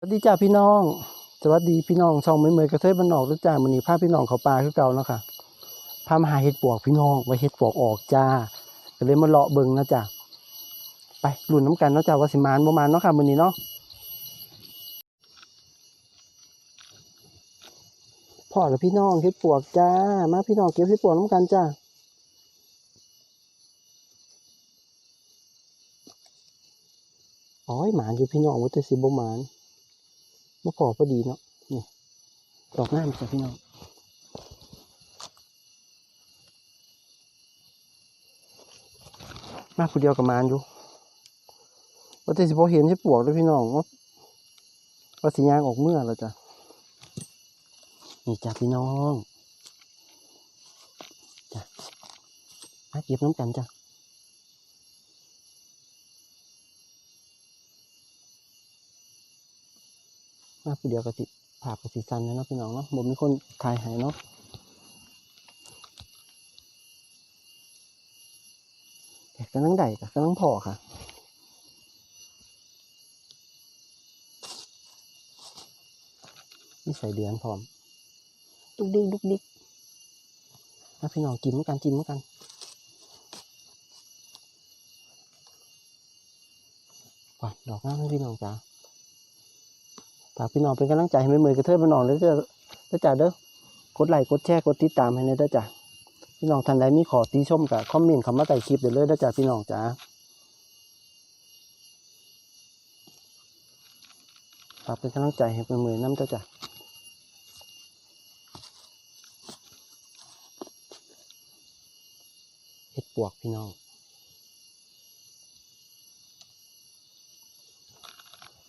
สวัสดีจ้าพี่น้อง สวัสดีพี่น้องช่องไม่เมยกระเทยบ้านนอกด้วยจ้ามันนี้พาพพี่น้องเขาปลาคือเก่าแล้วค่ะพามาหาเห็ดปวกพี่น้องไว้เห็ดปวกออกจ้าก็เลยมาเลาะเบิงนะจ้าไปลุ้นน้ำกันเนาะจ้าว่าสิมานบ่มานเนาะค่ะมื้อนี้เนาะพ่อกับพี่น้องเห็ดปวกจ้า มาพี่น้องเก็บเห็ดปวกน้ำกันจ้าอ๋อยหมานอยู่พี่น้องว่าแต่สิบ่หมาน มาพอพอดีเนาะนี่ดอกงามจ้ะพี่น้องมาผู้เดียวกับมานอยู่ว่าแต่สิพอเห็นใช่ปวกเลยพี่น้องว่าว่าสิยางออกเมื่อแล้วจ้ะนี่จ้ะพี่น้องจ้ะมาเก็บน้ำกันจ้ะ มาผู้เดียวกสิผ่ากสิสันเลยเนาะพี่น้องเนาะบ่มีคนถ่ายให้เนาะแต่กำลังได้กับกำลังพอค่ะนี่ใส่เดือนพร้อมดุกดิกดุกดิกมาพี่น้องจิ้มเหมือนกันจิ้มเหมือนกันก่อนดอกงามให้พี่น้องจ้า ฝากพี่น้องเป็นกำลังใจให้ไม่เมือกระเทยพี่น้องเลยเด้อเด้อจ้าเด้อกดไลค์กดแชร์กดติดตามให้เด้อจ้าพี่น้องท่านใดมีขอติชมกับคอมเมนต์คำว่าใต้คลิปเดี๋ยวเลยเด้อจ้าพี่น้องจ้าฝากเป็นกำลังใจให้เป็นมือน้ำเด้อจ้าเห็ดปวกพี่น้อง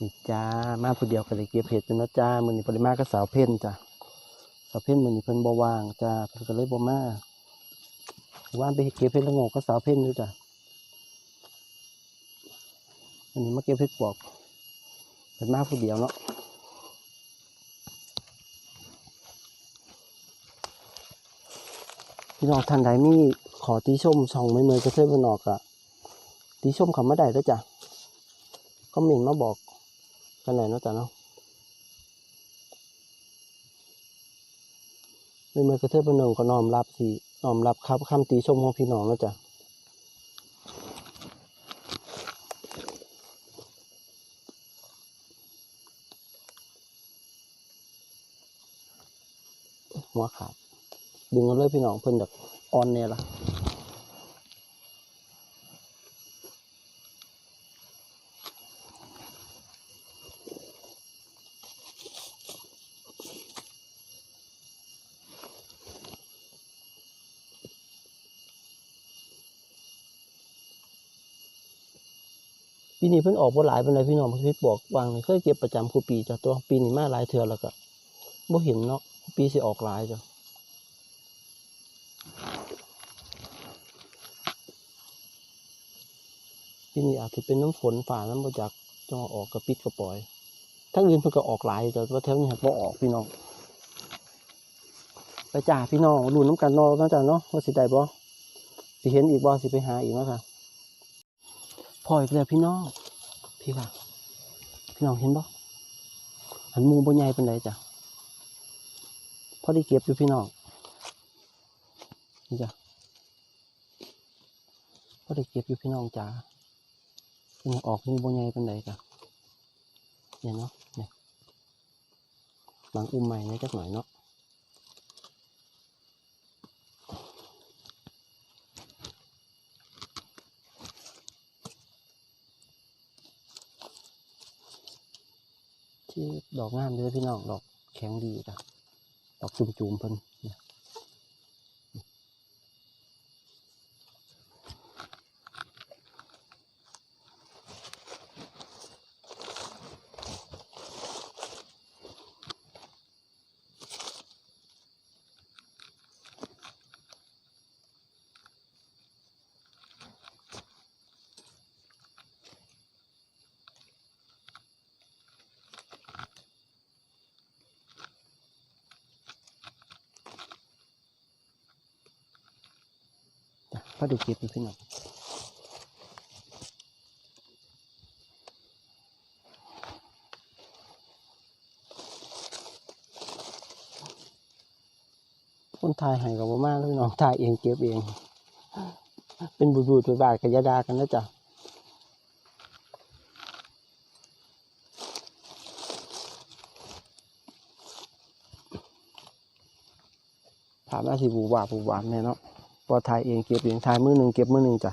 นี่จ้ามาผู้เดียวก็เลยเก็บเห็ดเป็นนะจ้ามือนี้ปริมาก็สาวเพ่นจ้ะสาวเพ่นมือนี้เพิ่นบว่างจ้าเพิ่นก็เลยบ่มาว่านไปเก็บเห็ดละงกก็สาวเพ่นอยู่จ้ะอันนี้มาเก็บเห็ดปวกเป็นมาผู้เดียวเนาะพี่น้องท่านใดมีขอตีชมช่องไม่เมยกระเทยบนอกอะตีชมคำมาได้ด้วยจ้ะคอมเมนมาบอก กันหน่อยเนาะจ้ะเนาะไม่เมยกระเทยบนนองก็น้อมรับสิน้อมรับครับคำตีชมของพี่น้องเนาะจ้ะหัวขาดดึงเอาเลยพี่น้องเพิ่นแบบออนเนี่ยละ ปีนี้เพิ่นออกบ่หลายเป็นไรพี่น้องเพิ่นบอกวางนี่เคยเก็บประจำคู่ปีจ้ะตัวปีนี้มาหลายเทื่อแล้วก็บ่เห็นเนาะปีสิออกหลายจ้ะปีนี้อาจจะเป็นน้ำฝนฝ่าน้ำมาจากจังออกกระปิดกระปล่อยทั้งอื่นเพิ่นก็ออกหลายแต่ว่าแถวนี้บ่ออกพี่น้องไปจ่าพี่น้องดูน้ำกันนอกนะจ้ะเนาะว่าสิได้บ่สิเห็นอีกบ่สิไปหาอีกเนาะค่ะ ออีกแล้วพี่น้อง พี่ค่ะพี่น้องเห็นบ่หันมูบ่ใหญ่เป็นไรจ้ะพอได้เก็บอยู่พี่น้องนี่จ้ะพอได้เก็บอยู่พี่น้องจ้ายังออกมือบ่ใหญ่เปานใดจ้ะเนี่ยเนาะเนี่ยหลังอุ้มใหม่เนี่ยจักหน่อยเนาะ ที่ดอกงามเลยพี่น้องดอกแข็งดีจ้ะดอกจุ่มๆเพิ่น พระดุกิจพี่น้องคนถ่ายให้กับมากพี่น้องถ่ายเองเก็บเอง เป็นบูบูตัวบาทกันยาดากันนะจ๊ะถามว่าสิบูบาบูบาแน่เนาะ พอถ่ายเองเก็บเองถ่ายมือหนึ่งเก็บมือหนึ่งจ้ะ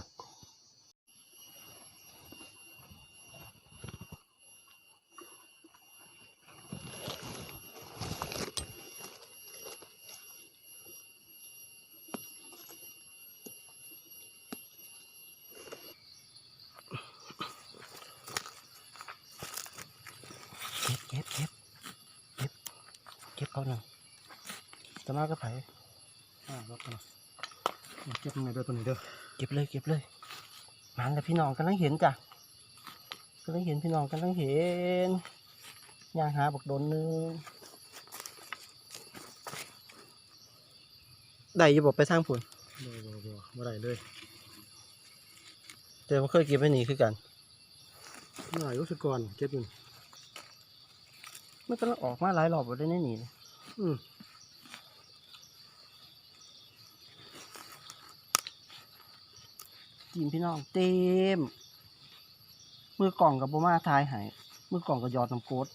เก็บเก็บเก็บเก็บเก็บเอาหนึ่งจะมาก็ไผ อ่ารับกันนะเก็บตรงไหนเด้อตัวนี้เด้อ เก็บเลยเก็บเลยมันแต่ พี่น้องกำลังเห็นจ้ะกำลังเห็นพี่น้องกำลังเห็นย่างหาบักโดนหนึงได้อยี่บอกไปทางผุนบ่บ่บ่บ่ได้เลยแต่ว่าเคยเก็บไว้นี่คือกันนี่อายุสุดก่อนเก็บอยู่นี่มันกำลังออกมาหลายรอบแล้วได้ในนี่เลยอืม ทีมพี่น้องเต็มมือกล่องกับโบมาทายใหายมือกล่องกับยอดน้ำโกด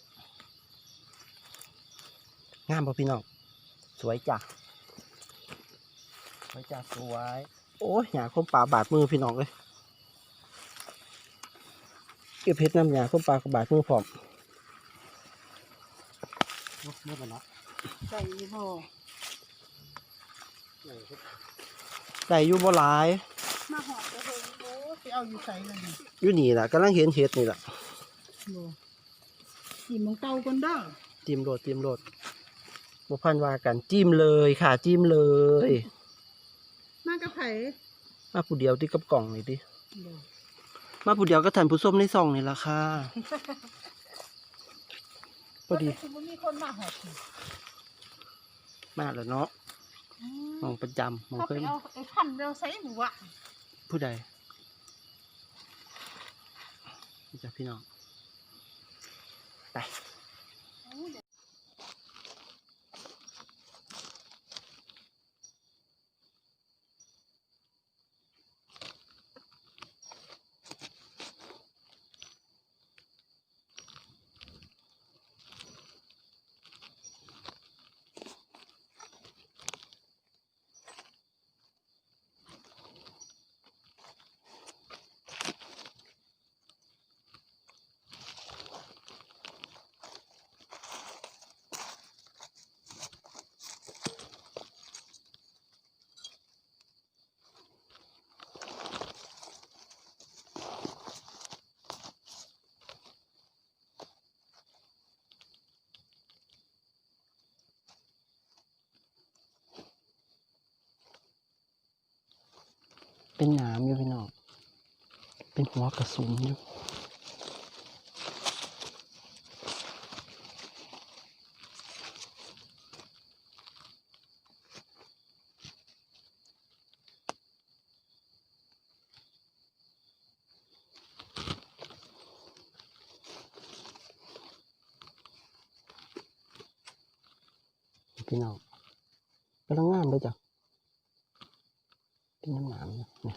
งามป่ะพี่น้อง สวยจ้ะสวยจ้ะสวย โอ้ยหยาคมปลาบาดมือพี่น้องเลยเก็บเพชรน้ำหยาคมปลากับบาดมือพร้อมเนาะเมื่อวันละใส่ยี่ห้อได้ครับใส่อยู่บ่หลาย มาหอดกระเฮงโอ้ไปเอาอยู่ใส่เลยนี่อยู่นี่แหละกำลังเห็นเห็ดนี่แหละโบกินมองเตากันเด้อจิ้มโรดจิ้มโรดบ่พันว่ากันจิ้มเลยค่ะจิ้มเลยมากระไผ่มาผู้เดียวที่กับกล่องนี่ดิโบมาผู้เดียวก็ท่านผู้ส้มในซองนี่ละค่ะพอดีคือมันมีคนมาหอดมาแล้วเนาะมองประจำมองเขาเคไปย เอาไอ้พันเราใส่หมูอะ ผู้ใดนี่จ้ะพี่น้อง ไป เป็นหน้ำอยู่พี่น้องเป็นหัวกระสุนอยู่ พี่น้องกำลังงามเลยจ้ะเป็นน้ำหนามเนี่ยเนี่ย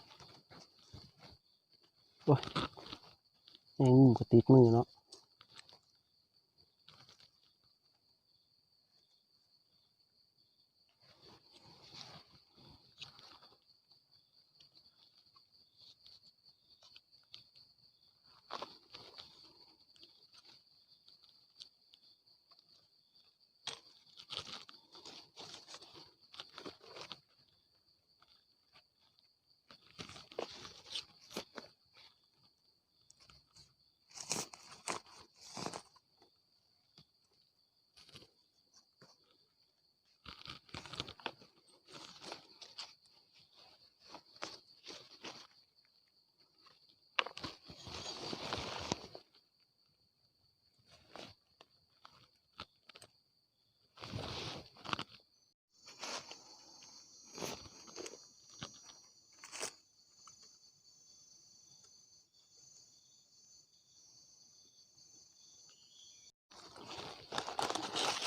โอ้ยแม่งงูก็ติดมือเนาะ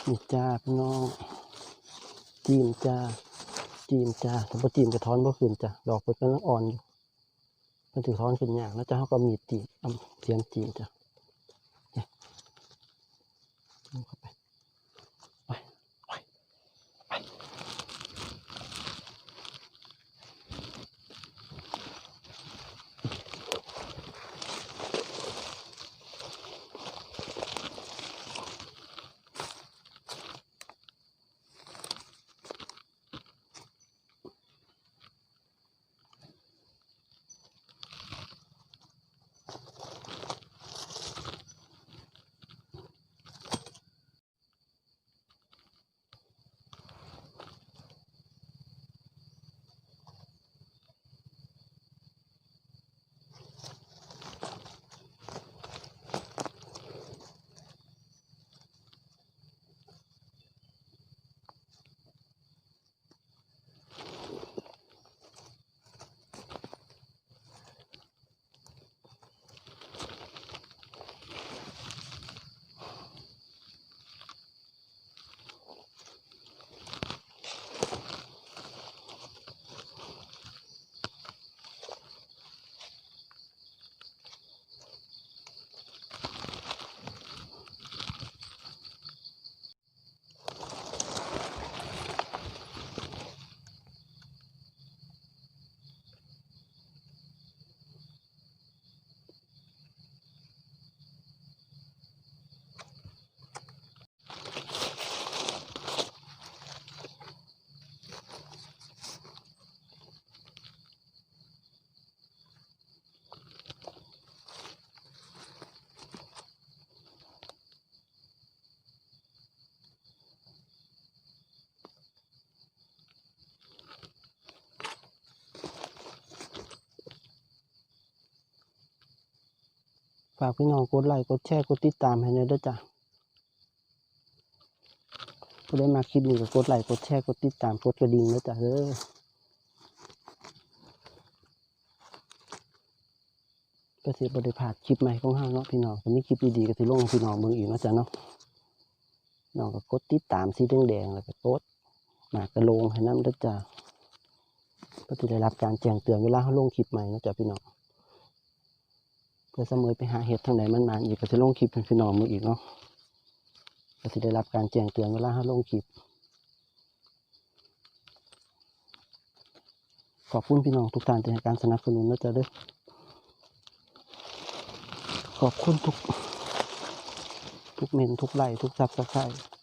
นี่จ้าพี่น้องจีมจ้าจีมจ้าถ้าบ่จีมก็ถอนบ่ขึ้นจ้าดอกเพิ่นกำลังอ่อนอยู่เพิ่นสิถอนขึ้นยากแล้วจ้ะเขาก็มีดจีมเอาเสียงจีมจ้าเนี่ยเข้าไป ฝากพี่น้องกดไลค์กดแชร์กดติดตามให้หน่อยด้อจ้ะผู้ใดมาคลิปนี้ก็กดไลค์กดแชร์กดติดตามกดกระดิ่งเด้อจ้ะเด้อก็สิบ่ได้พาดคลิปใหม่ของเฮาเนาะพี่น้องก็มีคลิปดีๆก็สิลงให้พี่น้องเบิ่งอีกนะจ้ะเนาะน้องก็กดติดตามสีแดงๆแล้วก็กดหมากกระโลงให้นำด้อจ้ะก็สิได้รับการแจ้งเตือนเวลาเฮาลงคลิปใหม่นะจ้ะพี่น้อง พื่อเสมอไปหาเห็ดทางไหนมันมาอีกก็จะลงคลิปเป็นพี่น้องมืออีกเนาะก็จะได้รับการแจ้งเตือนเวลาเขาลงคลิปขอบคุณพี่น้องทุกท่านที่ให้การสนับสนุนนะจ๊ะด้อขอบคุณทุก ทุกเมนทุกไลค์ทุกซับสไครต์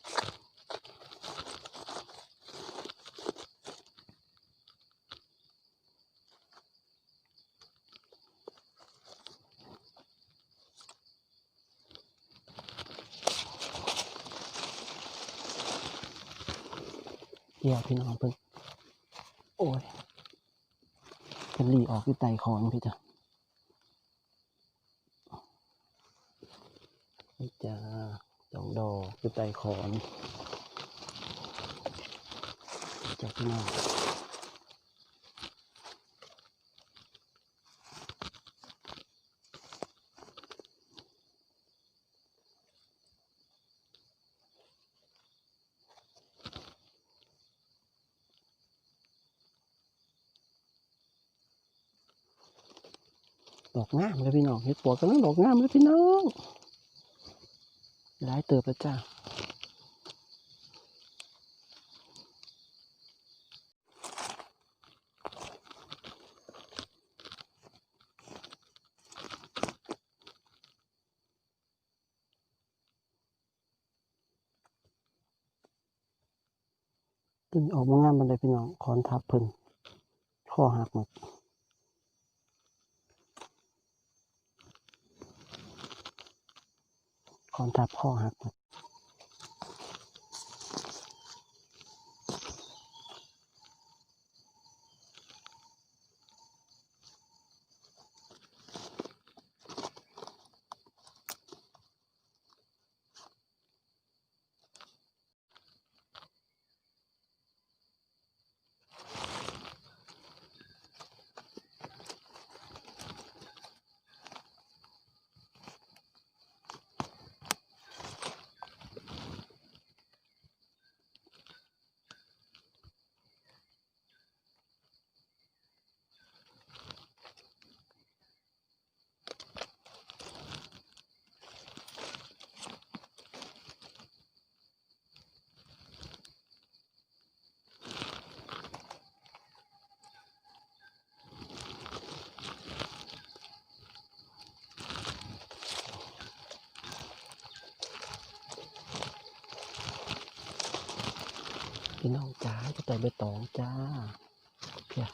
เดี๋ยวพี่น้องเพิ่งโอ้ยเป็นหลีออกที่ไตคอนพี่จ้ะนี่จ้าดองดอกคือไตคอนจากพี่น้อง ดอกงามเลยพี่น้องเห็ดปวกกำลังดอกงามเลยพี่น้องหลายเติบแล้วจ้าตึงออกมางามบันไดพี่น้องคอนทับเพิ่นข้อหักหมด คอนทับข้อหัก พี่น้องจ้าจะแต่ใบตองจ้าเพีย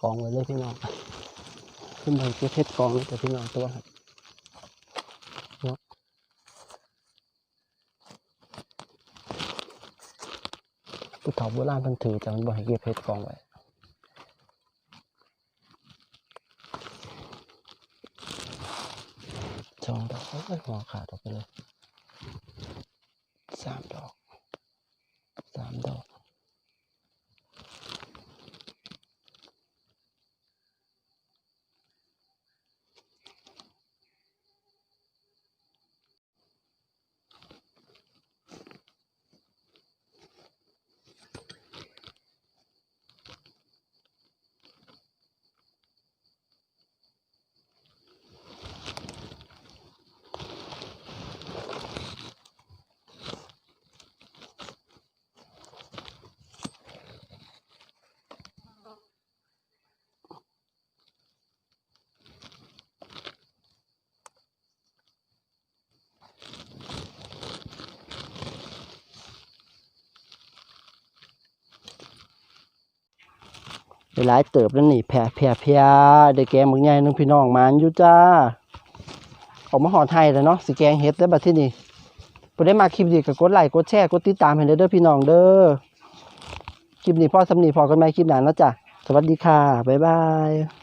กองไว้เลยพี่น้องขึ้นไปเก็บเพชรกองแต่พี่น้องตัวครับผู้เฒ่าโบราณเพันถือแต่มันบอกให้เก็บเพชรกองไว้สองดอกเอ้ยหัวขาดออกไปเลยสามดอกสามดอก หลายเติบแล้วนี่แผ่แผ่แผ่ได้แกงบางใหญ่นึงพี่น้องมานอยู่จ้า ออกมาหอไทยแล้วเนาะสีแกงเฮ็ดได้วบัดที่นี่บ่ได้มาคลิปดีก็กดไลค์กดแชร์กดติดตามให้เด้อเด้อพี่น้องเด้อคลิปนี้พ่อสำนีพอกันไหมคลิปหน้าเนาะจ้ะสวัสดีค่ะบ๊ายบาย